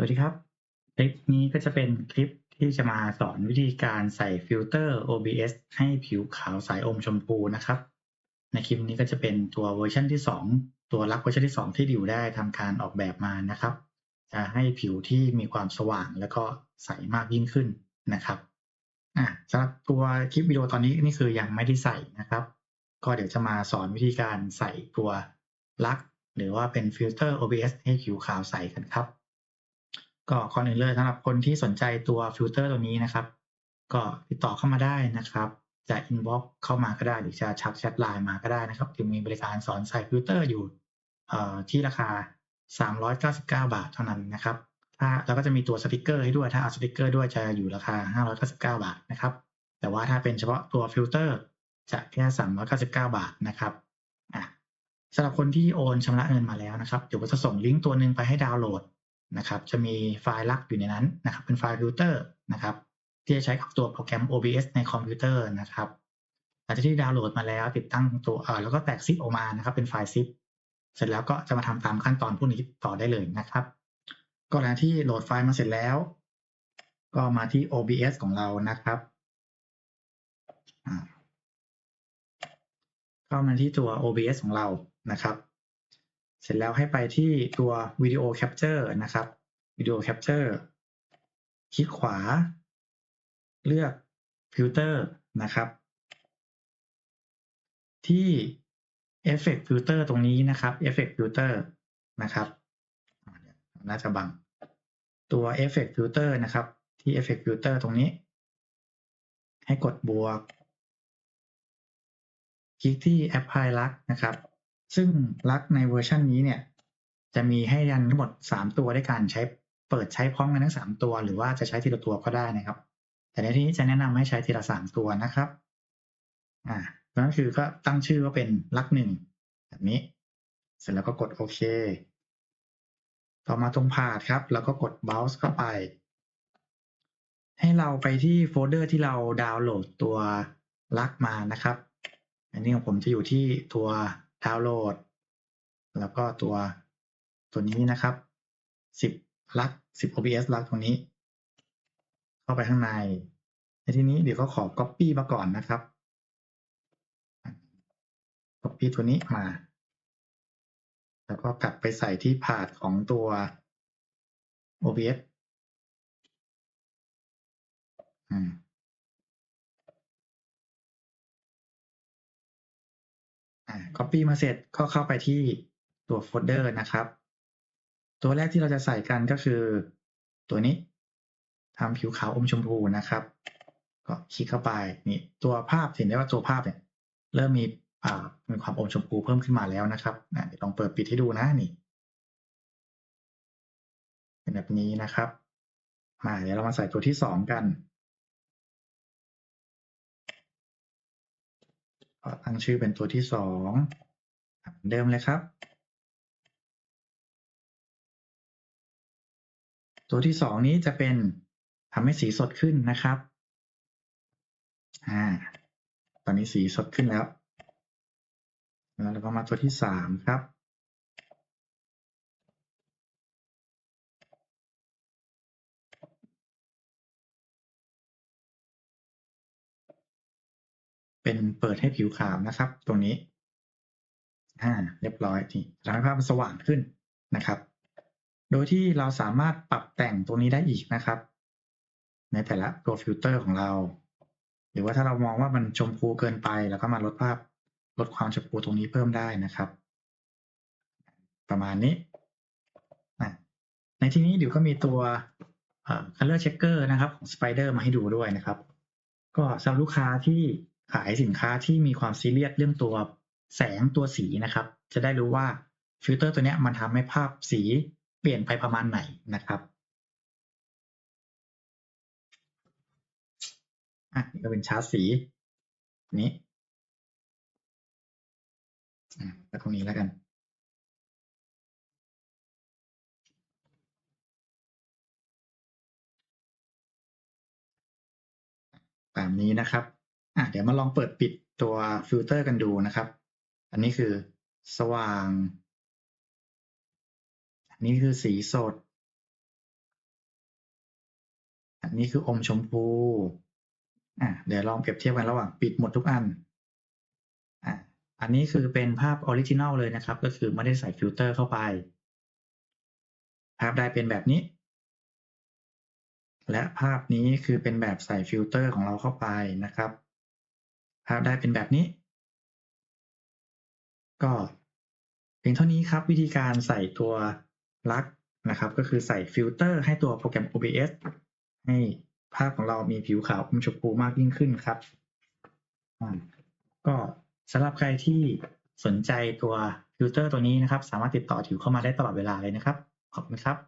สวัสดีครับ คลิปนี้ก็จะเป็นคลิปที่จะมาสอนวิธีการใส่ฟิลเตอร์ OBS ให้ผิวขาวสายอมชมพูนะครับ ในคลิปนี้ก็จะเป็นตัวเวอร์ชันที่ 2 ตัวลักเวอร์ชันที่ 2 ที่ดิวได้ทำการออกแบบมานะครับ จะให้ผิวที่มีความสว่างแล้วก็ใสมากยิ่งขึ้นนะครับอะสำหรับตัวคลิปวิดีโอตอนนี้นี่คือยังไม่ได้ใส่นะครับ ก็เดี๋ยวจะมาสอนวิธีการใส่ตัวลัก หรือว่าเป็นฟิลเตอร์ OBS ให้ผิวขาวใสกันครับ ก็ก่อนอื่นเลยสำหรับคนที่สนใจตัวฟิลเตอร์ตัวนี้นะครับ ก็ติดต่อเข้ามาได้นะครับจะอินบ็อกเข้ามาก็ได้หรือจะชักแชทไลน์มาก็ได้นะครับจะมีบริการสอนใส่ฟิลเตอร์อยู่ที่ราคา 399 บาทเท่านั้นนะครับถ้าแล้วก็จะมีตัวสติกเกอร์ให้ด้วยถ้าเอาสติกเกอร์ด้วยจะอยู่ราคา 599 บาทนะครับ แต่ว่าถ้าเป็นเฉพาะตัวฟิลเตอร์จะแค่ 399 บาทนะครับสำหรับคนที่โอนชำระเงินมาแล้วนะครับเดี๋ยวก็จะส่งลิงก์ตัวหนึ่งไปให้ดาวน์โหลด นะครับจะมีไฟล์ลักอยู่ในนั้นนะครับเป็นไฟล์ฟิลเตอร์นะครับที่จะใช้กับตัวโปรแกรม OBS ในคอมพิวเตอร์นะครับหลังจากที่ดาวน์โหลดมาแล้วติดตั้งตัวเอ่อแล้วก็แตกซิปออกมานะครับเป็นไฟล์ซิปเสร็จแล้วก็จะมาทำตามขั้นตอนพวกนี้ต่อได้เลยนะครับ ก็หลังที่โหลดไฟล์มาเสร็จแล้ว ก็มาที่ OBS ของเรานะครับเข้ามาที่ตัว OBS ของเรานะครับ เสร็จแล้วให้ไปที่ตัววิดีโอแคปเจอร์นะครับวิดีโอแคปเจอร์คลิกขวา เลือกฟิลเตอร์นะครับ ที่ Effect Filter ตรงนี้นะครับ Effect Filter นะครับน่าจะบัง ตัว Effect Filter นะครับ ที่ Effect Filter ตรงนี้ ให้กดบวก คลิกที่ Apply ลักนะครับ ซึ่งลักในเวอร์ชันนี้เนี่ย จะมีให้ยันทั้งหมด 3 ตัวด้วยกันใช้เปิดใช้พร้อมกันทั้ง 3 ตัว หรือว่าจะใช้ทีละตัวก็ได้นะครับ แต่ในที่นี้จะแนะนำให้ใช้ทีละ 3 ตัวนะครับอ่านั่นคือก็ตั้งชื่อว่าเป็นลักหนึ่งแบบนี้ เสร็จแล้วก็กดโอเค ต่อมาตรงพาดครับ แล้วก็กด browse เข้าไป ให้เราไปที่โฟลเดอร์ที่เราดาวน์โหลดตัวลักมานะครับ อันนี้ของผมจะอยู่ที่ตัว ดาวน์โหลด แล้วก็ตัวตัวนี้นะครับ 10ลัก10 OBS ลักตรงนี้ เข้าไปข้างใน ในที่นี้เดี๋ยวก็ขอ Copy มาก่อนนะครับ Copy ตัวนี้มา แล้วก็กลับไปใส่ที่พาดของตัว OBS อืม copy มาเสร็จก็เข้าไปที่ตัวโฟลเดอร์นะครับ ตัวแรกที่เราจะใส่กันก็คือ ตัวนี้ทำผิวขาวอมชมพูนะครับ ก็คลิกเข้าไปนี่ตัวภาพเห็นได้ว่าตัวภาพเนี่ยเริ่มมีอ่ามีความอมชมพูเพิ่มขึ้นมาแล้วนะครับอ่าเดี๋ยวลองเปิดปิดให้ดูนะนี่เป็นแบบนี้นะครับ มาเดี๋ยวเรามาใส่ตัวที่สองกัน ตั้งชื่อเป็นตัวที่สองเดิมเลยครับ ตัวที่สองนี้จะเป็นทำให้สีสดขึ้นนะครับอ่าตอนนี้สีสดขึ้นแล้ว แล้วก็มาตัวที่สามครับ เป็นเปิดให้ผิวขาวนะครับ ตรงนี้อ่าเรียบร้อยนี่ทำให้ภาพมันสว่างขึ้นนะครับ โดยที่เราสามารถปรับแต่งตรงนี้ได้อีกนะครับ ในแต่ละตัวฟิลเตอร์ของเรา หรือว่าถ้าเรามองว่ามันชมพูเกินไปแล้วก็มาลดภาพลดความชมพูตรงนี้เพิ่มได้นะครับ ประมาณนี้ ในที่นี้เดี๋ยวก็มีตัว color checker นะครับของ Spider มาให้ดูด้วยนะครับ ก็สำหรับลูกค้าที่ ขายสินค้าที่มีความซีเรียสเรื่องตัวแสงตัวสีนะครับ จะได้รู้ว่าฟิลเตอร์ตัวนี้มันทำให้ภาพสีเปลี่ยนไปประมาณไหนนะครับอะนี่ก็เป็นชาร์ตสีนี้อะแล้วตรงนี้แล้วกันตามนี้นะครับ อะเดี๋ยวมาลองเปิดปิดตัวฟิลเตอร์กันดูนะครับ อันนี้คือสว่าง อันนี้คือสีสด อันนี้คืออมชมพูอะเดี๋ยวลองเปรียบเทียบกันระหว่างปิดหมดทุกอันอะอันนี้คือเป็นภาพออริจินัลเลยนะครับ ก็คือไม่ได้ใส่ฟิลเตอร์เข้าไป ภาพได้เป็นแบบนี้ และภาพนี้คือเป็นแบบใส่ฟิลเตอร์ของเราเข้าไปนะครับ ภาพได้เป็นแบบนี้ ก็เพียงเท่านี้ครับวิธีการใส่ตัวลักนะครับ ก็คือใส่ฟิลเตอร์ให้ตัวโปรแกรม OBS ให้ภาพของเรามีผิวขาวอมชมพูมากยิ่งขึ้นครับอ่าก็สำหรับใครที่สนใจตัวฟิลเตอร์ตัวนี้นะครับ สามารถติดต่อถิวเข้ามาได้ตลอดเวลาเลยนะครับ ขอบคุณครับ